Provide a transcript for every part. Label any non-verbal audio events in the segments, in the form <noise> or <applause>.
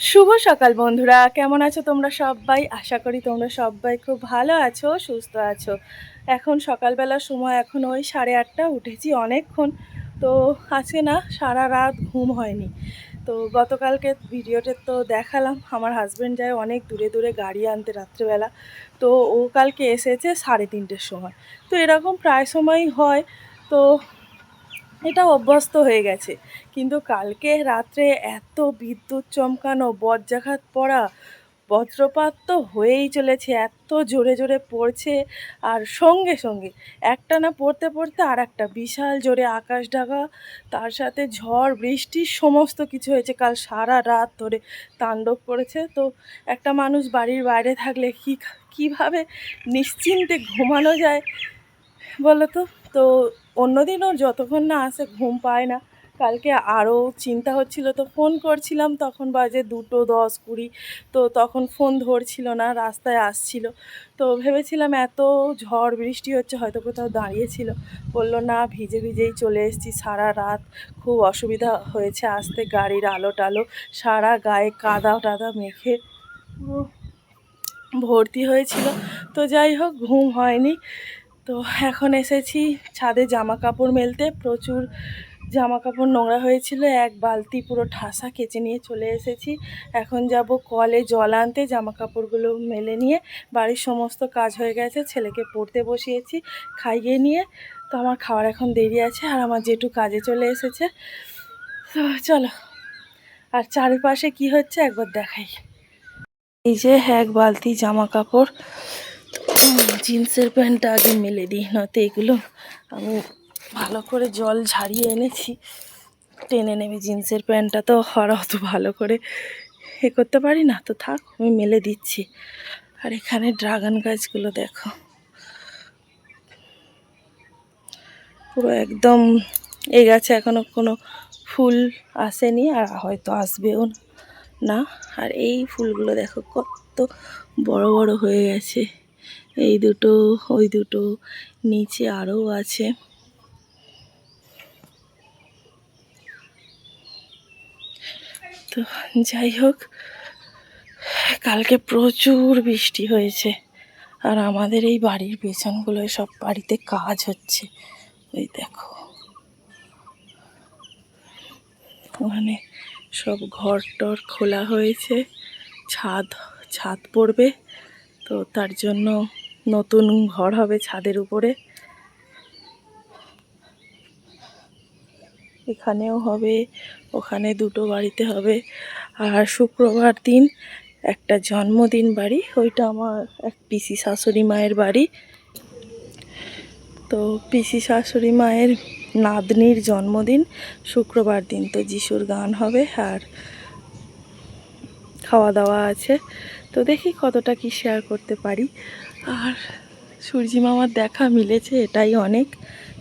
শুভ সকাল বন্ধুরা, কেমন আছো তোমরা সবাই? আশা করি তোমরা সবাই খুব ভালো আছো, সুস্থ আছো। এখন সকালবেলার সময় এখন ওই সাড়ে আটটা, উঠেছি অনেকক্ষণ। তো আজকে না সারা রাত ঘুম হয়নি। তো গতকালকে ভিডিওতে তো দেখালাম, আমার হাজব্যান্ড যায় অনেক দূরে দূরে গাড়ি আনতে রাত্রেবেলা। তো ও কালকে এসেছে সাড়ে তিনটের সময়। তো এরকম প্রায় সময়ই হয়। তো এটা অভ্যস্ত হয়ে গেছে। কিন্তু কালকে রাত্রে এত বিদ্যুৎ চমকানো বজ্রাঘাত পড়া বজ্রপাত তো হয়েই চলেছে, এত জোরে জোরে পড়ছে আর সঙ্গে সঙ্গে একটা না পড়তে পড়তে আর একটা বিশাল জোরে আকাশ ঢাকা, তার সাথে ঝড়, বৃষ্টি, সমস্ত কিছু হয়েছে। কাল সারা রাত ধরে তাণ্ডব করেছে। তো একটা মানুষ বাড়ির বাইরে থাকলে কী, কীভাবে নিশ্চিন্তে ঘুমানো যায়? বলো তো তো অন্যদিন ওর যতক্ষণ না আসে, ঘুম পায় না। কালকে আরও চিন্তা হচ্ছিল, তো ফোন করছিলাম, তখন বাজে দুটো দশ কুড়ি। তো তখন ফোন ধরছিল না, রাস্তায় আসছিল। তো ভেবেছিলাম এত ঝড় বৃষ্টি হচ্ছে, হয়তো কোথাও দাঁড়িয়েছিল। বলল, না, ভিজে ভিজেই চলে এসেছি। সারা রাত খুব অসুবিধা হয়েছে। আসতে গাড়ির আলো টালো, সারা গায়ে কাদা টাদা মেখে ভর্তি হয়েছিল। তো যাই হোক, ঘুম হয়নি। তো এখন এসেছি ছাদে জামা কাপড় মেলতে। প্রচুর জামা কাপড় নোংরা হয়েছিল, এক বালতি পুরো ঠাসা কেচে নিয়ে চলে এসেছি। এখন যাব কলে জল আনতে জামা কাপড়গুলো মেলে নিয়ে। বাড়ির সমস্ত কাজ হয়ে গেছে, ছেলেকে পড়তে বসিয়েছি, খাইয়ে নিয়ে। তো আমার খাওয়ার এখন দেরি আছে আর আমার জেঠু কাজে চলে এসেছে। তো চলো, আর চারিপাশে কি হচ্ছে একবার দেখাই। এই যে এক বালতি জামা কাপড় জিন্সের প্যান্টটা আগে মেলে দিই, নয়তো এগুলো আমি ভালো করে জল ঝারিয়ে এনেছি। টেনে নেবে জিন্সের প্যান্টটা তো, আর অত ভালো করে এ করতে পারি না। তো থাক, আমি মেলে দিচ্ছি। আর এখানে ড্রাগন গাছগুলো দেখো। পুরো একদম এই গাছে এখনও কোনো ফুল আসেনি, আর হয়তো আসবেও না। আর এই ফুলগুলো দেখো, কত বড় বড় হয়ে গেছে। এই দুটো, ওই দুটো, নিচে আরও আছে। তো যাই হোক, কালকে প্রচুর বৃষ্টি হয়েছে, আর আমাদের এই বাড়ির পেছনগুলোয় সব বাড়িতে কাজ হচ্ছে। ওই দেখো। ওখানে সব ঘর টর খোলা হয়েছে, ছাদ ছাদ পড়বে, তো তার জন্য নতুন ঘর হবে ছাদের উপরে। এখানেও হবে, ওখানে দুটো বাড়িতে হবে। আর শুক্রবার দিন একটা জন্মদিন বাড়ি, ওইটা আমার এক পিসি শাশুড়ি মায়ের বাড়ি। তো পিসি শাশুড়ি মায়ের নাতনির জন্মদিন শুক্রবার দিন, তো যিশুর গান হবে আর খাওয়া দাওয়া আছে। তো দেখি কতটা কি শেয়ার করতে পারি। আর সূর্যি মামার দেখা মিলেছে এটাই অনেক।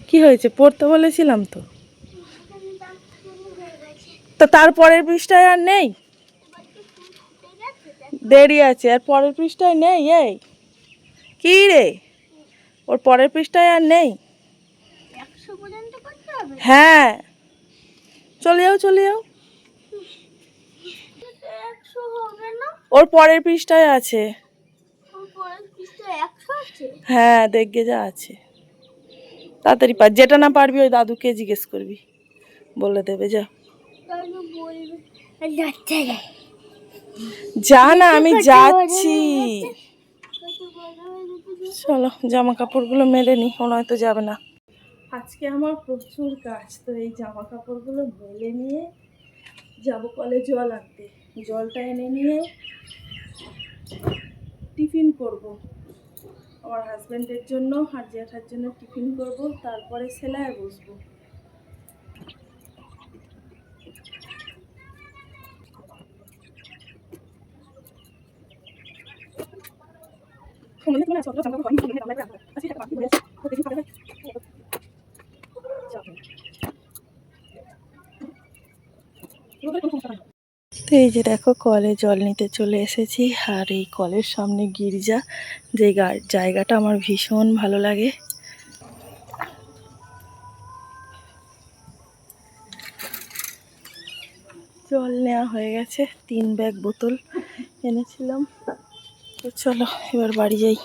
কি হয়েছে? পড়তে বলেছিলাম তো। তো তারপরের পৃষ্ঠায় আর নেই? দেরি আছে আর পরের পৃষ্ঠায় নেই? এই কি রে? ওর পরের পৃষ্ঠায় আর নেই? হ্যাঁ। চলে যাও চলে যাও। ওর পরের পৃষ্ঠায় আছে ওর পরের পৃষ্ঠায় একশো আছে হ্যাঁ দেখবে যা আছে। তাড়াতাড়ি পার যেটা না পারবি ওই দাদুকে জিজ্ঞেস করবি। বলে দেবে, যা। যা না, আমি যাচ্ছি। চলো জামা কাপড়গুলো মেলে নি ওরা হয়তো যাবে না। আজকে আমার প্রচুর কাজ, তো এই জামা কাপড়গুলো মেলে নিয়ে যাব কলে জল আনতে। জলটা এনে নিয়ে টিফিন করব। আমার হাজব্যান্ডের জন্য আর জ্যাঠার জন্য টিফিন করব তারপরে সেলায় বসবো। তো এই যে দেখো, কলে জল নিতে চলে এসেছি। আর এই কলের সামনে গির্জা, যে জায়গাটা আমার ভীষণ ভালো লাগে। জল নেওয়া হয়ে গেছে, তিন ব্যাগ বোতল এনেছিলাম। তো চলো, এবার বাড়ি যাই।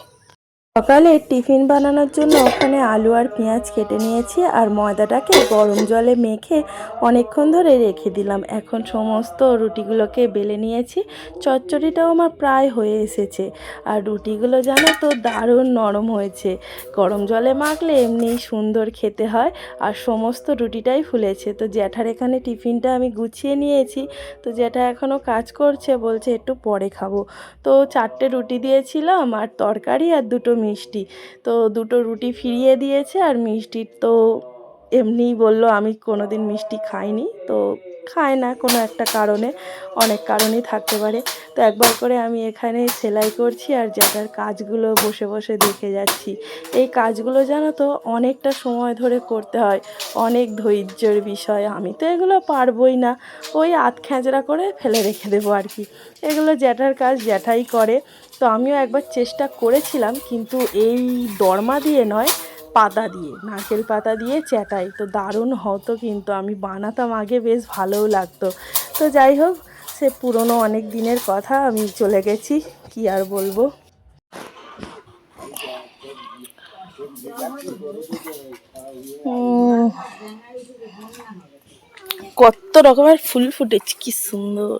সকালে টিফিন বানানোর জন্য ওখানে আলু আর পেঁয়াজ কেটে নিয়েছি আর ময়দাটাকে গরম জলে মেখে অনেকক্ষণ ধরে রেখে দিলাম। এখন সমস্ত রুটিগুলোকে বেলে নিয়েছি। চচ্চড়িটাও আমার প্রায় হয়ে এসেছে। আর রুটিগুলো জানো তো দারুণ নরম হয়েছে। গরম জলে মাখলে এমনি সুন্দর খেতে হয় আর সমস্ত রুটিটাই ফুলেছে। তো জ্যাঠার এখানে টিফিনটা আমি গুছিয়ে নিয়েছি। তো জ্যাঠা এখনও কাজ করছে, বলছে একটু পরে খাব। তো চারটে রুটি দিয়েছিলাম আর তরকারি আর দুটো মিষ্টি। তো দুটো রুটি ফিরিয়ে দিয়েছে আর মিষ্টির তো এমনিই বলল, আমি কোনো দিন মিষ্টি খাইনি। তো খায় না কোনো একটা কারণে, অনেক কারণই থাকতে পারে। তো একবার করে আমি এখানে সেলাই করছি আর জ্যাঠার কাজগুলো বসে বসে দেখে যাচ্ছি। এই কাজগুলো জানো তো, অনেকটা সময় ধরে করতে হয়। অনেক ধৈর্যের বিষয়। আমি তো এগুলো পারবই না। ওই আধ খেঁচড়া করে ফেলে রেখে দেবো আর কি। এগুলো জ্যাঠার কাজ, জ্যাঠাই করে। তো আমিও একবার চেষ্টা করেছিলাম, কিন্তু এই দরমা দিয়ে নয় পাতা দিয়ে, নারকেল পাতা দিয়ে চ্যাটাই তো দারুণ হতো কিন্তু, আমি বানাতাম আগে, বেশ ভালোও লাগতো। তো যাই হোক, সে পুরনো অনেক দিনের কথা, আমি চলে গেছি, কি আর বলব? কত রকমের ফুল ফুটেছে, কি সুন্দর।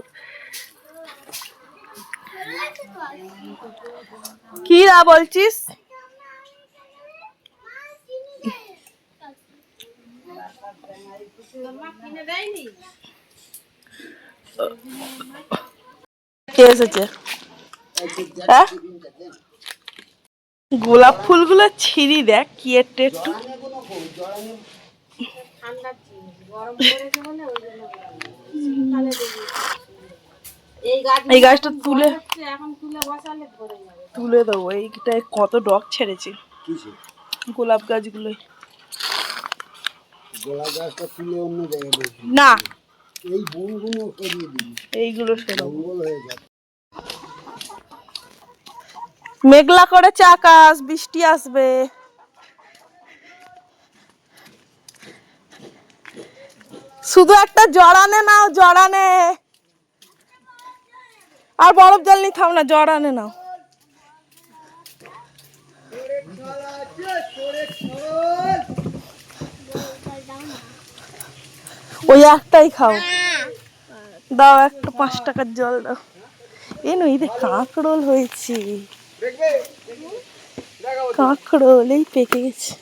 কি রা বলছিস? কে এসেছে? হ্যাঁ? গোলাপ ফুলগুলো ছিঁড়ি দেখ কি একটু একটু। এই গাছটা তুলে তুলে দেবো। এইটায় কত ডগ ছেড়েছে। গোলাপ গাছগুলোই গোলাপ গাছটা তুলে অন্য জায়গায় বসি না। এই বনগুলো সরিয়ে দিবি এইগুলো জঙ্গল হয়ে যাবে। মেঘলা করেছে আকাশ বৃষ্টি আসবে। শুধু একটা জড়ানে নাও জড়ানে। আর বরফ জল নিয়ে থাম না জড়ানে নাও। ওই একটাই খাও। দাও একটা পাঁচ টাকার জল দাও। এ নই রে কাঁকড়োল হয়েছে। কাঁকড়োল এই পেকে গেছে।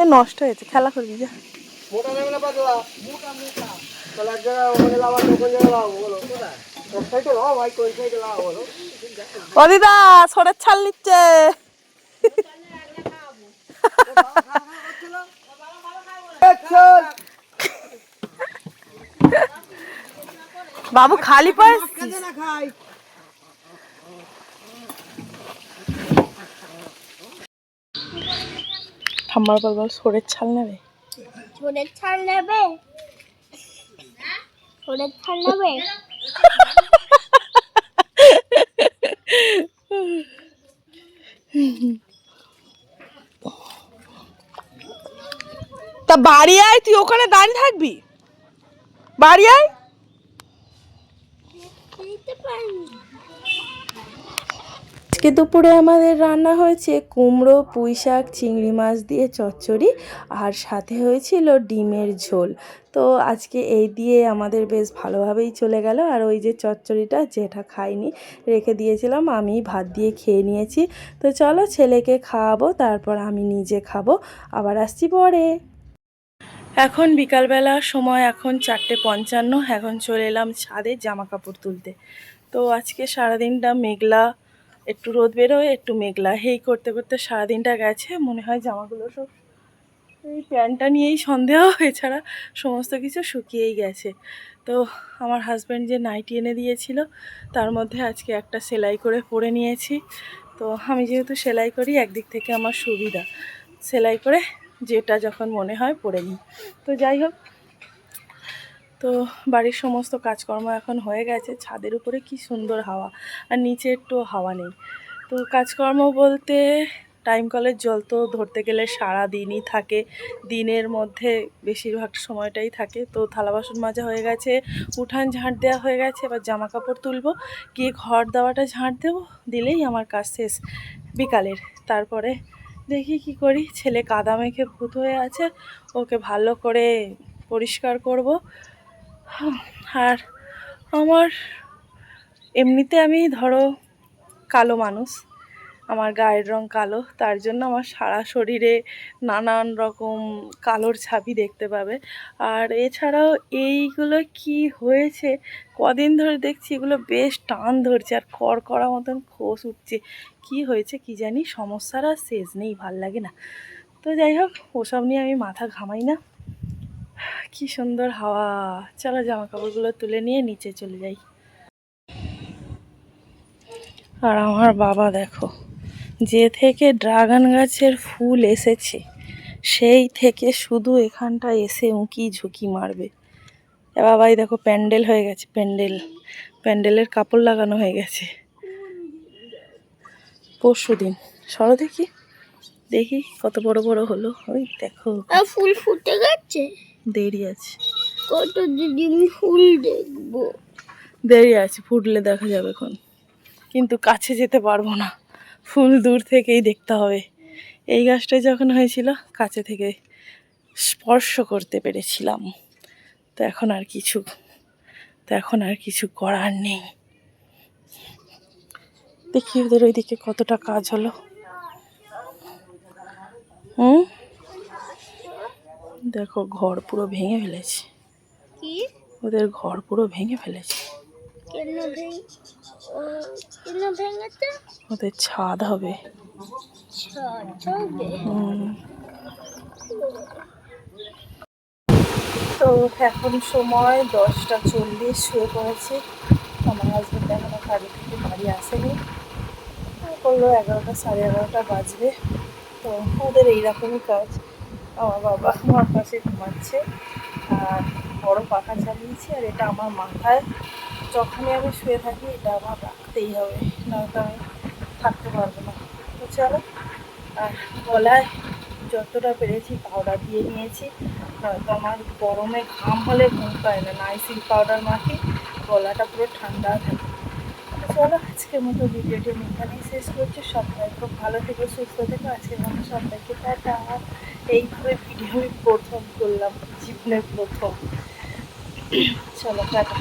এ নষ্ট হয়েছে খেলা করবি যা। মোটা নেবে না পাতলা? মোটা মোটা। তাহলে এক জায়গায় ওখানে লাগাবো কোন জায়গায় লাগাবো বলো। কোথায়? এক সাইডে লাগাও ভাই কোন সাইডে লাগাবো বলো। ও দিদা সরের ছাল নিচ্ছে। বাবু খালি পায়ে কাজে না খাই। ঠাম্মার বল বল সরের ছাল নেবে? ছোলের ছাল নেবে? ছোলের ছাল নেবে? <laughs> তা বাড়ি আয় তুই ওখানে দাঁড়িয়ে থাকবি। বাড়ি আয়। আজকে দুপুরে আমাদের রান্না হয়েছে কুমড়ো পুঁই শাক চিংড়ি মাছ দিয়ে চচ্চড়ি আর সাথে হয়েছিল ডিমের ঝোল। তো আজকে এই দিয়ে আমাদের বেশ ভালোভাবেই চলে গেল আর ওই যে চচ্চড়িটা যেটা খাইনি রেখে দিয়েছিলাম আমি ভাত দিয়ে খেয়ে নিয়েছি। তো চলো ছেলেকে খাওয়াবো তারপর আমি নিজে খাব। আবার আসছি পরে। এখন বিকালবেলা, সময় এখন চারটে পঞ্চান্ন, এখন চলে এলাম ছাদে জামা কাপড় তুলতে। তো আজকে সারাদিনটা মেঘলা, একটু রোদ বেরোয়, একটু মেঘলা। হেই করতে করতে সারাদিনটা গেছে, মনে হয় জামাগুলো সব এই প্যান্টটা নিয়েই সন্দেহ, এছাড়া সমস্ত কিছু শুকিয়েই গেছে। তো আমার হাজব্যান্ড যে নাইটি এনে দিয়েছিল, তার মধ্যে আজকে একটা সেলাই করে পরে নিয়েছি। তো আমি যেহেতু সেলাই করি, একদিক থেকে আমার সুবিধা। সেলাই করে যেটা যখন মনে হয় পড়ে নিই। তো যাই হোক, তো বাড়ির সমস্ত কাজকর্ম এখন হয়ে গেছে, ছাদের উপরে কি সুন্দর হাওয়া, আর নিচে একটু হাওয়া নেই। তো কাজকর্ম বলতে টাইম কলের জল তো ধরতে গেলে সারা দিনই থাকে, দিনের মধ্যে বেশিরভাগ সময়টাই থাকে। তো থালা বাসন মাজা হয়ে গেছে, উঠান ঝাঁট দেওয়া হয়ে গেছে, এবার জামা কাপড় তুলবো, গিয়ে ঘর দেওয়াটা ঝাঁট দেবো, দিলেই আমার কাজ শেষ বিকালের। তারপরে দেখি কি করি। ছেলে কাদা মেখে ভূত হয়ে আছে। ওকে ভালো করে পরিষ্কার করব। আর আমার এমনিতে আমি ধরো কালো মানুষ। আমার গায়ের রং কালো, তার জন্য আমার সারা শরীরে নানান রকম কালোর ছাবি দেখতে পাবে। আর এছাড়াও এইগুলো কি হয়েছে? কদিন ধরে দেখছি এগুলো বেশ টান ধরছে আর করা মতন খোস উঠছে। কি হয়েছে কি জানি, সমস্যার আর শেষ নেই, ভালো লাগে না। তো যাই হোক, ওসব নিয়ে আমি মাথা ঘামাই না। কি সুন্দর হাওয়া। চলো জামা কাপড়গুলো তুলে নিয়ে নিচে চলে যাই। আর আমার বাবা দেখো। যে থেকে ড্রাগন গাছের ফুল এসেছে সেই থেকে শুধু এখানটা এসে উঁকি ঝুঁকি মারবে। এ বাবাই দেখো প্যান্ডেল হয়ে গেছে প্যান্ডেল। প্যান্ডেলের কাপড় লাগানো হয়ে গেছে। পরশু দিন। সরো দেখি। দেখি কত বড় বড় হলো। ওই দেখো। ফুল ফুটে গেছে। দেরি আছে। কত দিন ফুল দেখব। দেরি আছে ফুটলে দেখা যাবে এখন। কিন্তু কাছে যেতে পারব না। ফুল দূর থেকেই দেখতে হবে। এই গাছটা যখন হয়েছিল কাছে থেকে স্পর্শ করতে পেরেছিলাম। তো এখন আর কিছু তো এখন আর কিছু করার নেই। দেখি ওদের ওইদিকে কতটা কাজ হলো। হুম? দেখো ঘর পুরো ভেঙে ফেলেছে। ওদের ঘর পুরো ভেঙে ফেলেছে। ওদের ছাদ হবে। তো এখন সময় দশটা চল্লিশ শুয়ে পড়েছি। আমার হাজবেন্ড এখনও কাজে থেকে বাড়ি আসেনি। বলল এগারোটা সাড়ে এগারোটা বাজবে। তো ওদের এইরকমই কাজ। আমার বাবা আমার পাশে ঘুমাচ্ছে, আর বড় পাখা চালিয়েছি, আর এটা আমার মাথায়। যখনই আমি শুয়ে থাকি, এটা আমার রাখতেই হবে নয়তো আমি থাকতে পারব না। তো চলো, আর গলায় যতটা পেরেছি পাউডার দিয়ে নিয়েছি। নয়তো আমার গরমে ঘাম হলে ঘুম পায় না নাইসিল পাউডার মাখি, গলাটা পুরো ঠান্ডা থাকে। চলো, আজকের মতো ভিডিওটি আমি এখানেই শেষ করছি। সবাই খুব ভালো থেকে, সুস্থ থেকো। আজকের মতো সবাইকে টাটা। এইভাবে ভিডিও আমি প্রথম করলাম, জীবনের প্রথম। চলো, টাটা।